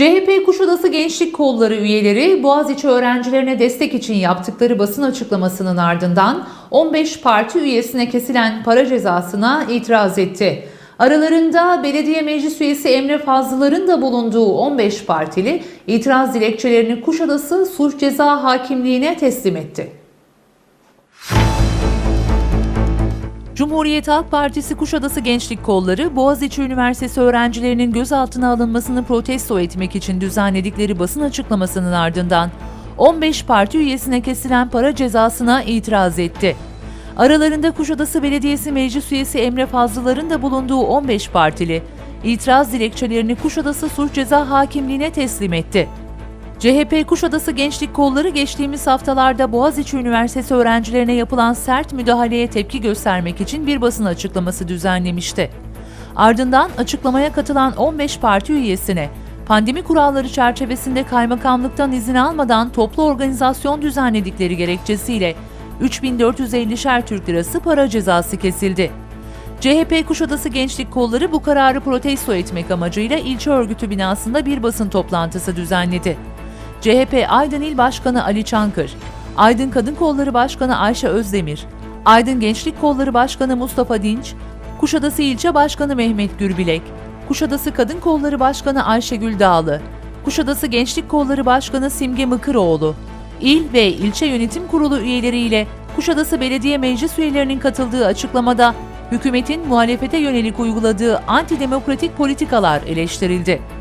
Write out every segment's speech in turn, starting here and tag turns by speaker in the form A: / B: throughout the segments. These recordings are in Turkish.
A: CHP Kuşadası Gençlik Kolları üyeleri Boğaziçi öğrencilerine destek için yaptıkları basın açıklamasının ardından 15 parti üyesine kesilen para cezasına itiraz etti. Aralarında belediye meclis üyesi Emre Fazlılar'ın da bulunduğu 15 partili itiraz dilekçelerini Kuşadası Sulh Ceza Hakimliği'ne teslim etti. Cumhuriyet Halk Partisi Kuşadası Gençlik Kolları, Boğaziçi Üniversitesi öğrencilerinin gözaltına alınmasını protesto etmek için düzenledikleri basın açıklamasının ardından 15 parti üyesine kesilen para cezasına itiraz etti. Aralarında Kuşadası Belediyesi Meclis Üyesi Emre Fazlılar'ın da bulunduğu 15 partili, itiraz dilekçelerini Kuşadası Sulh Ceza Hakimliği'ne teslim etti. CHP Kuşadası Gençlik Kolları geçtiğimiz haftalarda Boğaziçi Üniversitesi öğrencilerine yapılan sert müdahaleye tepki göstermek için bir basın açıklaması düzenlemişti. Ardından açıklamaya katılan 15 parti üyesine pandemi kuralları çerçevesinde kaymakamlıktan izin almadan toplu organizasyon düzenledikleri gerekçesiyle 3450'şer Türk Lirası para cezası kesildi. CHP Kuşadası Gençlik Kolları bu kararı protesto etmek amacıyla ilçe örgütü binasında bir basın toplantısı düzenledi. CHP Aydın İl Başkanı Ali Çankır, Aydın Kadın Kolları Başkanı Ayşe Özdemir, Aydın Gençlik Kolları Başkanı Mustafa Dinç, Kuşadası İlçe Başkanı Mehmet Gürbilek, Kuşadası Kadın Kolları Başkanı Ayşegül Dağlı, Kuşadası Gençlik Kolları Başkanı Simge Mıkıroğlu, İl ve ilçe yönetim kurulu üyeleriyle Kuşadası Belediye Meclis üyelerinin katıldığı açıklamada hükümetin muhalefete yönelik uyguladığı antidemokratik politikalar eleştirildi.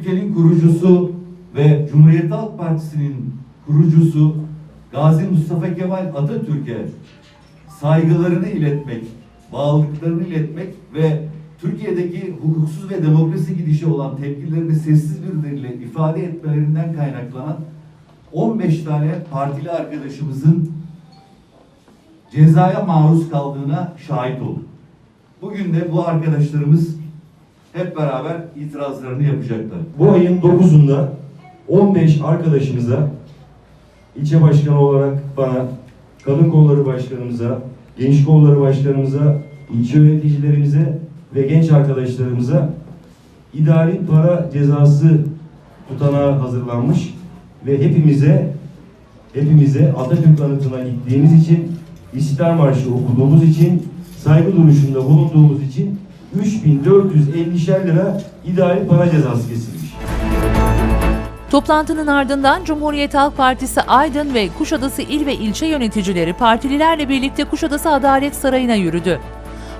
B: Ülkenin kurucusu ve Cumhuriyet Halk Partisi'nin kurucusu Gazi Mustafa Kemal Atatürk'e saygılarını iletmek, bağlılıklarını iletmek ve Türkiye'deki hukuksuz ve demokrasi gidişi olan tepkilerini sessiz bir dille ifade etmelerinden kaynaklanan 15 tane partili arkadaşımızın cezaya maruz kaldığına şahit olduk. Bugün de bu arkadaşlarımız hep beraber itirazlarını yapacaklar.
C: Bu ayın 9'unda 15 arkadaşımıza ilçe başkanı olarak bana, kadın kolları başkanımıza, genç kolları başkanımıza, ilçe yöneticilerimize ve genç arkadaşlarımıza idari para cezası tutanağı hazırlanmış ve hepimize hepimize Atatürk anıtına gittiğimiz için İstiklal Marşı okuduğumuz için saygı duruşunda bulunduğumuz için 3450'şer lira idari para cezası kesilmiş.
A: Toplantının ardından Cumhuriyet Halk Partisi Aydın ve Kuşadası il ve ilçe yöneticileri partililerle birlikte Kuşadası Adalet Sarayı'na yürüdü.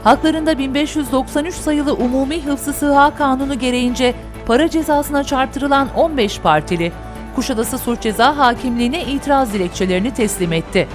A: Haklarında 1593 sayılı Umumi Hıfzı Sıha Kanunu gereğince para cezasına çarptırılan 15 partili, Kuşadası Sulh Ceza Hakimliği'ne itiraz dilekçelerini teslim etti.